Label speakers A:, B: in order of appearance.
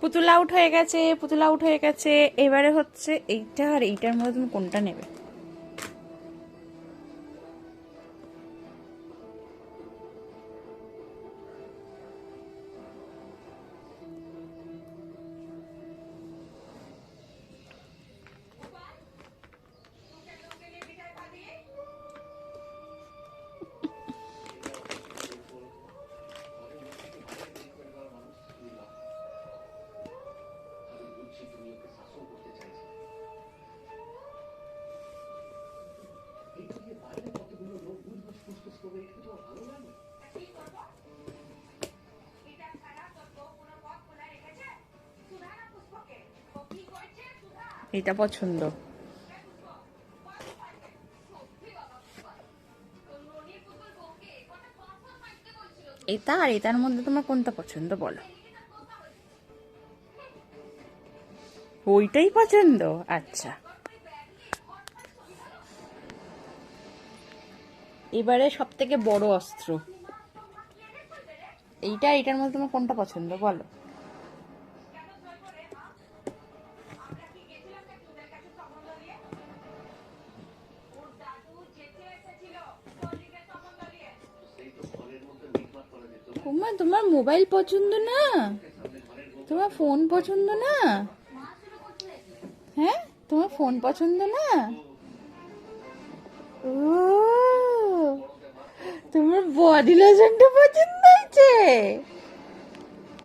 A: পুতুল আউট হয়ে গেছে, পুতুল আউট হয়ে গেছে। এবারে হচ্ছে এইটা আর এইটার মধ্যে তুমি কোনটা নেবে? এটা পছন্দ। এটা আর এটার মধ্যে তোমার কোনটা পছন্দ বলো। ওইটাই পছন্দ? আচ্ছা। এবারে সব থেকে বড় অস্ত্র। এইটা এটার মধ্যে তোমার কোনটা পছন্দ বলো। তোমার তোমার মোবাইল পছন্দ না? তোমার ফোন পছন্দ না? হ্যাঁ? তোমার ফোন পছন্দ না? ও, তোমার বডি লোশনটা পছন্দ হয়েছে?